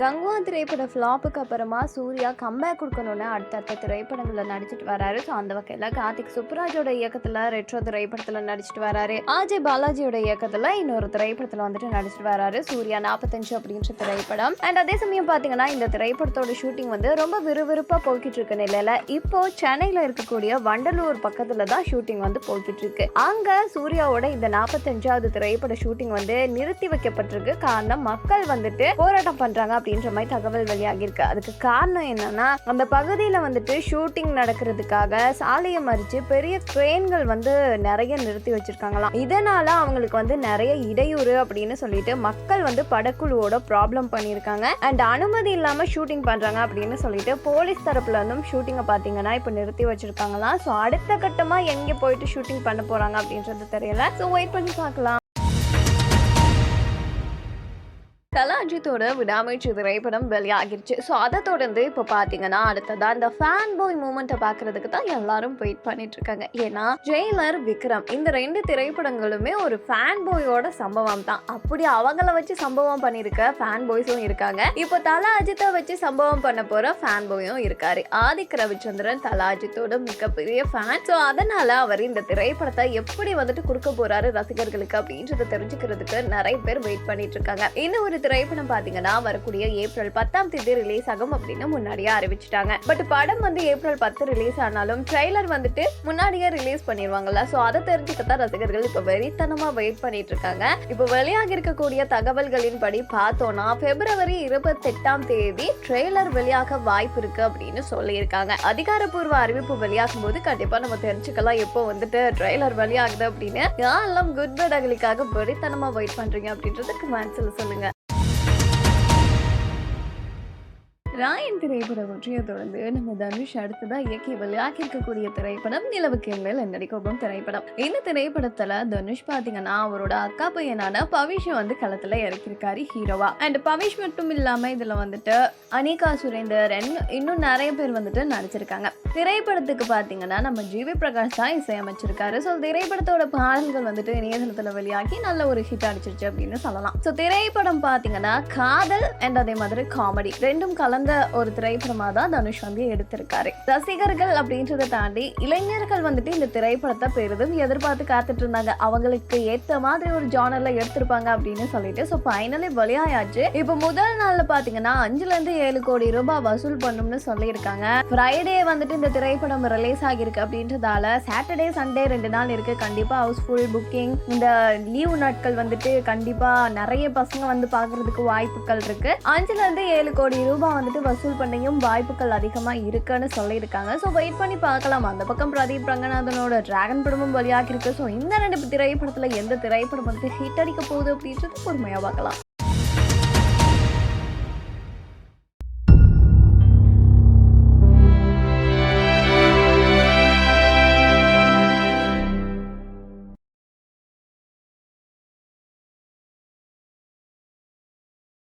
கங்குவா திரைப்பட ஃப்ளாப்புக்கு அப்புறமா சூர்யா கம்பேக் கொடுக்கணும்னு அடுத்தடுத்த திரைப்படங்களில் நடிச்சிட்டு வராரு. ஸோ அந்த வகையில் கார்த்திக் சுப்ராஜோட இயக்கத்தில் ரெட்ரோ திரைப்படத்தில் நடிச்சிட்டு வராரு. அஜய் பாலாஜியோட இயக்கத்தில் இன்னொரு திரைப்படத்தில் வந்துட்டு நடிச்சிட்டு வராரு. சூர்யா நாற்பத்தஞ்சு அப்படின்ற திரைப்படம். அண்ட் அதே சமயம் பார்த்தீங்கன்னா இந்த திரைப்படத்தோட ஷூட்டிங் வந்து ரொம்ப விறுவிறுப்பாக போய்கிட்டு இருக்க நிலையில. இப்போ சென்னையில் இருக்கக்கூடிய வண்டலூர் பக்கத்தில் தான் ஷூட்டிங் வந்து போய்கிட்டு இருக்கு. அங்கே சூர்யாவோட இந்த நாற்பத்தஞ்சாவது திரைப்பட ஷூட்டிங் வந்து நிறுத்தி வைக்கப்பட்டிருக்கு. காரணம் மக்கள் வந்துட்டு போராட்டம் பண்றாங்க அப்படின்ற மாதிரி தகவல் வெளியாகியிருக்கு. அதுக்கு காரணம் என்னன்னா அந்த பகுதியில் வந்துட்டு ஷூட்டிங் நடக்கிறதுக்காக சாலையை மறித்து பெரிய ட்ரெயின்கள் வந்து நிறைய நிறுத்தி வச்சிருக்காங்களாம். இதனால அவங்களுக்கு வந்து நிறைய இடையூறு அப்படின்னு சொல்லிட்டு மக்கள் வந்து படக்குழுவோட ப்ராப்ளம் பண்ணியிருக்காங்க. அண்ட் அனுமதி இல்லாம ஷூட்டிங் பண்றாங்க அப்படின்னு சொல்லிட்டு போலீஸ் தரப்புல இருந்தும் ஷூட்டிங்கை பார்த்தீங்கன்னா இப்போ நிறுத்தி வச்சிருக்காங்களாம். ஸோ அடுத்த கட்டமா எங்கே போயிட்டு ஷூட்டிங் பண்ண போறாங்க அப்படின்றது தெரியல. ஸோ வெயிட் பண்ணி பார்க்கலாம். கலாஜித்தோட விடாமுயற்சி திரைப்படம் வெளியாகிருச்சு. ஸோ அதை தொடர்ந்து இப்போ பார்த்தீங்கன்னா அடுத்ததாக இந்த ஃபேன் பாய் மூமெண்ட்டை பார்க்கறதுக்கு தான் எல்லாரும் வெயிட் பண்ணிட்டு இருக்காங்க ஏன்னா ஜெயிலர் விக்ரம் இந்த ரெண்டு திரைப்படங்களுமே ஒரு ஃபேன் பாயோட சம்பவம் தான். அப்படி அவங்கள வச்சு சம்பவம் பண்ணியிருக்க ஃபேன் பாய்ஸும் இருக்காங்க. இப்போ தலா அஜித்தை வச்சு சம்பவம் பண்ண போற ஃபேன் பாயும் இருக்காரு. ஆதிக் ரவிச்சந்திரன் தலா அஜித்தோட மிகப்பெரிய ஃபேன் ஸோ அதனால அவர் இந்த திரைப்படத்தை எப்படி வந்துட்டு கொடுக்க போறாரு ரசிகர்களுக்கு அப்படின்றத தெரிஞ்சுக்கிறதுக்கு நிறைய பேர் வெயிட் பண்ணிட்டு இருக்காங்க இன்னும் ஒரு திரைப்படம் பாத்தீங்கன்னா வரக்கூடிய ஏப்ரல் பத்தாம் தேதி ரிலீஸ் ஆகும் அப்படின்னு முன்னாடியே அறிவிச்சிட்டாங்க. பட் படம் வந்து ஏப்ரல் பத்து ரிலீஸ் ஆனாலும் ட்ரெய்லர் வந்துட்டு முன்னாடியே ரிலீஸ் பண்ணிடுவாங்கல்ல ஸோ அதை தெரிஞ்சுக்கத்தான் ரசிகர்கள் இப்போ வெறித்தனமா வெயிட் பண்ணிட்டு இருக்காங்க. இப்போ வெளியாகி இருக்கக்கூடிய தகவல்களின் படி பார்த்தோம்னா பிப்ரவரி இருபத்தெட்டாம் தேதி ட்ரெய்லர் வெளியாக வாய்ப்பு இருக்கு அப்படின்னு சொல்லியிருக்காங்க. அதிகாரப்பூர்வ அறிவிப்பு வெளியாகும் போது கண்டிப்பா நம்ம தெரிஞ்சுக்கலாம் எப்போ வந்துட்டு ட்ரெய்லர் வெளியாகுது அப்படின்னு. யாரெல்லாம் குட் பட் அகலிக்காக வெறித்தனமா வெயிட் பண்றீங்க அப்படின்றதுக்கு மனசுல சொல்லுங்க. ராயன் திரைப்படம் வெற்றியை தொடர்ந்து நம்ம தனுஷ் அடுத்ததான் இயக்கி வெளியாகி இருக்கக்கூடிய திரைப்படம் நிலவுக்கு மேல் நடிக்கோபம் திரைப்படம். இந்த திரைப்படத்துல தனுஷ் பாத்தீங்கன்னா அவரோட அக்கா பையனான பவிஷை வந்து களத்துல இறக்கியிருக்காரு ஹீரோவா. அண்ட் பவிஷ் மட்டும் இல்லாம இதுல வந்துட்டு அனிகா சுரேந்தர் இன்னும் நிறைய பேர் வந்துட்டு நடிச்சிருக்காங்க. திரைப்படத்துக்கு பாத்தீங்கன்னா நம்ம ஜிவி பிரகாஷ் தான் இசையமைச்சிருக்காரு. ஸோ திரைப்படத்தோட பாடல்கள் வந்துட்டு இணையதளத்துல வெளியாகி நல்ல ஒரு ஹிட் அடிச்சிருச்சு அப்படின்னு சொல்லலாம். ஸோ திரைப்படம் பாத்தீங்கன்னா காதல் அண்ட் அதே மாதிரி காமெடி ரெண்டும் கலந்த ஒரு திரைப்படமா தான் தனுஷ் வந்து எடுத்திருக்காரு. ரசிகர்கள் அப்படின்றத தாண்டி இளைஞர்கள் வந்துட்டு இந்த திரைப்படத்தை பெரிதும் எதிர்பார்த்து காத்துட்டு இருந்தாங்க. அவங்களுக்கு ஏற்ற மாதிரி ஒரு ஜானர்ல எடுத்திருப்பாங்க அப்படின்னு சொல்லிட்டு ஸோ ஃபைனலி வெளியாயாச்சு. இப்போ முதல் நாள்ல பாத்தீங்கன்னா அஞ்சுல இருந்து ஏழு கோடி ரூபாய் வசூல் பண்ணும்னு சொல்லியிருக்காங்க. ஃப்ரைடே வந்துட்டு இந்த திரைப்படம் ரிலீஸ் ஆகியிருக்கு அப்படின்றதால சாட்டர்டே சண்டே ரெண்டு நாள் இருக்கு. கண்டிப்பா ஹவுஸ்ஃபுல் புக்கிங் இந்த லீவு நாட்கள் வந்துட்டு கண்டிப்பா நிறைய பசங்க வந்து பாக்குறதுக்கு வாய்ப்புகள் இருக்கு. அஞ்சுல இருந்து ஏழு கோடி ரூபாய் வந்துட்டு வசூல் பண்ணியும் வாய்ப்புகள் அதிகமா இருக்குன்னு சொல்லியிருக்காங்க. ஸோ வெயிட் பண்ணி பார்க்கலாம். அந்த பக்கம் பிரதீப் ரங்கநாதனோட டிராகன் படமும் வெளியாகி இருக்கு ஸோ இந்த ரெண்டு திரைப்படத்துல எந்த திரைப்படம் வந்து ஹிட் அடிக்க போகுது அப்படின்றது பொறுமையா பார்க்கலாம்.